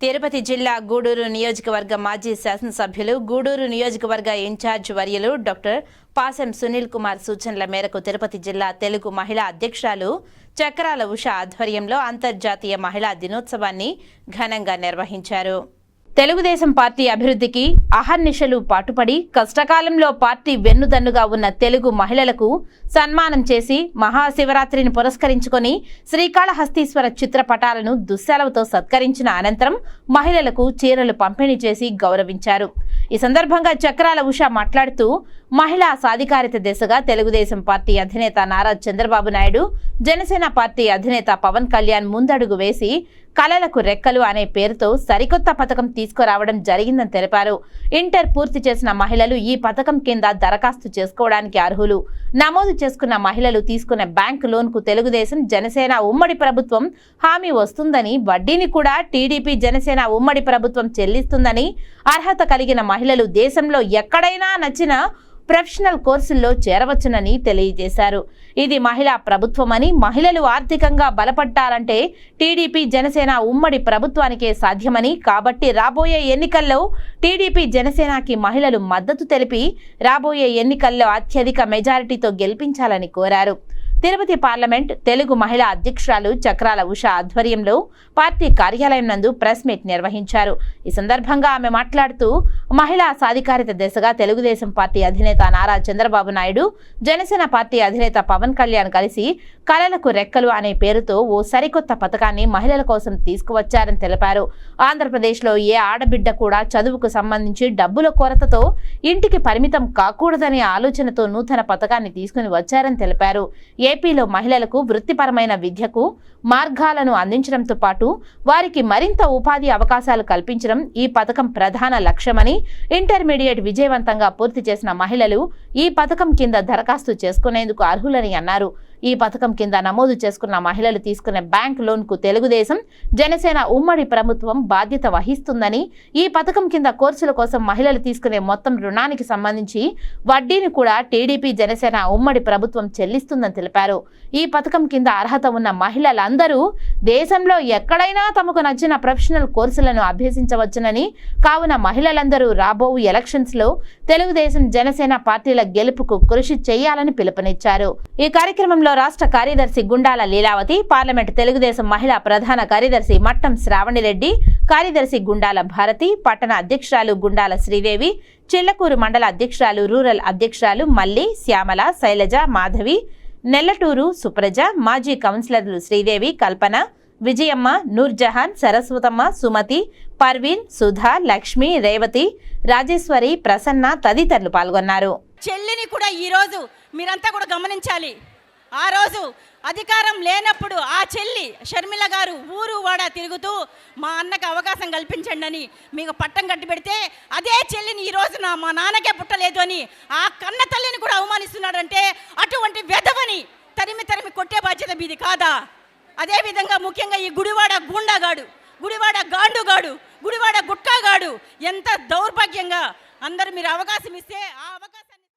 తిరుపతి జిల్లా గూడూరు నియోజకవర్గ మాజీ శాసనసభ్యులు గూడూరు నియోజకవర్గ ఇన్ఛార్జ్ వర్యులు డాక్టర్ పాసెం సునీల్ కుమార్ సూచనల మేరకు తిరుపతి జిల్లా తెలుగు మహిళా అధ్యక్షురాలు చక్రాల ఉష ఆధ్వర్యంలో అంతర్జాతీయ మహిళా దినోత్సవాన్ని ఘనంగా నిర్వహించారు. తెలుగుదేశం పార్టీ అభివృద్ధికి అహర్నిశలు పాటుపడి కష్టకాలంలో పార్టీ వెన్నుదన్నుగా ఉన్న తెలుగు మహిళలకు సన్మానం చేసి మహాశివరాత్రిని పురస్కరించుకొని శ్రీకాళహస్తీశ్వర చిత్రపటాలను దుస్సెలవుతో సత్కరించిన అనంతరం మహిళలకు చీరలు పంపిణీ చేసి గౌరవించారు. ఈ సందర్భంగా చక్రాల ఉష మాట్లాడుతూ మహిళా సాధికారిత దిశగా తెలుగుదేశం పార్టీ అధినేత నారా చంద్రబాబు నాయుడు జనసేన పార్టీ అధినేత పవన్ కళ్యాణ్ ముందడుగు వేసి కళలకు రెక్కలు అనే పేరుతో సరికొత్త పథకం తీసుకురావడం జరిగిందని తెలిపారు. ఇంటర్ పూర్తి చేసిన మహిళలు ఈ పథకం కింద దరఖాస్తు చేసుకోవడానికి అర్హులు. నమోదు చేసుకున్న మహిళలు తీసుకున్న బ్యాంక్ లోన్కు తెలుగుదేశం జనసేన ఉమ్మడి ప్రభుత్వం హామీ వస్తుందని వడ్డీని కూడా టీడీపీ జనసేన ఉమ్మడి ప్రభుత్వం చెల్లిస్తుందని అర్హత కలిగిన మహిళలు దేశంలో ఎక్కడైనా నచ్చిన ప్రొఫెషనల్ కోర్సుల్లో చేరవచ్చునని తెలియజేశారు. ఇది మహిళా ప్రభుత్వమని మహిళలు ఆర్థికంగా బలపడ్డారంటే టీడీపీ జనసేన ఉమ్మడి ప్రభుత్వానికే సాధ్యమని కాబట్టి రాబోయే ఎన్నికల్లో టీడీపీ జనసేనకి మహిళలు మద్దతు తెలిపి రాబోయే ఎన్నికల్లో అత్యధిక మెజారిటీతో గెలిపించాలని కోరారు. తిరుపతి పార్లమెంట్ తెలుగు మహిళా అధ్యక్షురాలు చక్రాల ఉష ఆధ్వర్యంలో పార్టీ కార్యాలయం నందు ప్రెస్ మీట్ నిర్వహించారు. ఈ సందర్భంగా ఆమె మాట్లాడుతూ మహిళా సాధికారిత దిశగా తెలుగుదేశం పార్టీ అధినేత నారా చంద్రబాబు నాయుడు జనసేన పార్టీ అధినేత పవన్ కళ్యాణ్ కలిసి కళలకు రెక్కలు అనే పేరుతో ఓ సరికొత్త పథకాన్ని మహిళల కోసం తీసుకువచ్చారని తెలిపారు. ఆంధ్రప్రదేశ్లో ఏ ఆడబిడ్డ కూడా చదువుకు సంబంధించి డబ్బుల కొరతతో ఇంటికి పరిమితం కాకూడదనే ఆలోచనతో నూతన పథకాన్ని తీసుకుని వచ్చారని తెలిపారు. ఏపీలో మహిళలకు వృత్తిపరమైన విద్యకు మార్గాలను అందించడంతో పాటు వారికి మరింత ఉపాధి అవకాశాలు కల్పించడం ఈ పథకం ప్రధాన లక్ష్యమని ఇంటర్మీడియట్ విజయవంతంగా పూర్తి చేసిన మహిళలు ఈ పథకం కింద దరఖాస్తు చేసుకునేందుకు అర్హులని అన్నారు. ఈ పథకం కింద నమోదు చేసుకున్న మహిళలు తీసుకునే బ్యాంక్ లోన్కు తెలుగుదేశం జనసేన ఉమ్మడి ప్రభుత్వం బాధ్యత వహిస్తుందని ఈ పథకం కింద కోర్సుల కోసం మహిళలు తీసుకునే మొత్తం రుణానికి సంబంధించి వడ్డీని కూడా టీడీపీ జనసేన ఉమ్మడి ప్రభుత్వం చెల్లిస్తుందని తెలిపారు. ఈ పథకం కింద అర్హత ఉన్న మహిళలందరూ దేశంలో ఎక్కడైనా తమకు నచ్చిన ప్రొఫెషనల్ కోర్సులను అభ్యసించవచ్చునని కావున మహిళలందరూ రాబోవు ఎలక్షన్స్లో తెలుగుదేశం జనసేన పార్టీల గెలుపుకు కృషి చేయాలని పిలుపునిచ్చారు. ఈ కార్యక్రమంలో రాష్ట్ర కార్యదర్శి గుండాల లీలావతి పార్లమెంట్ తెలుగుదేశం మహిళా ప్రధాన కార్యదర్శి మట్టం శ్రావణిరెడ్డి కార్యదర్శి గుండాల భారతి పట్టణ అధ్యక్షురాలు గుండాల శ్రీదేవి చిల్లకూరు మండల అధ్యక్షురాలు రూరల్ అధ్యక్షురాలు మల్లి శ్యామల శైలజ మాధవి నెల్లటూరు సుప్రజ మాజీ కౌన్సిలర్లు శ్రీదేవి కల్పన విజయమ్మ నూర్జహాన్ సరస్వతమ్మ సుమతి పర్వీన్ సుధా లక్ష్మి రేవతి రాజేశ్వరి ప్రసన్న తదితరులు పాల్గొన్నారు. చెల్లిని కూడా ఈరోజు మీరంతా కూడా గమనించాలి. ఆ రోజు అధికారం లేనప్పుడు ఆ చెల్లి షర్మిల గారు ఊరు వాడ తిరుగుతూ మా అన్నకు అవకాశం కల్పించండి అని మీకు పట్టం కట్టి పెడితే అదే చెల్లిని ఈ రోజున మా నాన్నకే పుట్టలేదు అని ఆ కన్న తల్లిని కూడా అవమానిస్తున్నాడంటే అటువంటి వెధవని తరిమి తరిమి కొట్టే బాధ్యత మీది కాదా? అదేవిధంగా ముఖ్యంగా ఈ గుడివాడ గూండాగాడు గుడివాడ గాండుగాడు గుడివాడ గుట్కాగాడు ఎంత దౌర్భాగ్యంగా అందరు మీరు అవకాశం ఇస్తే ఆ అవకాశం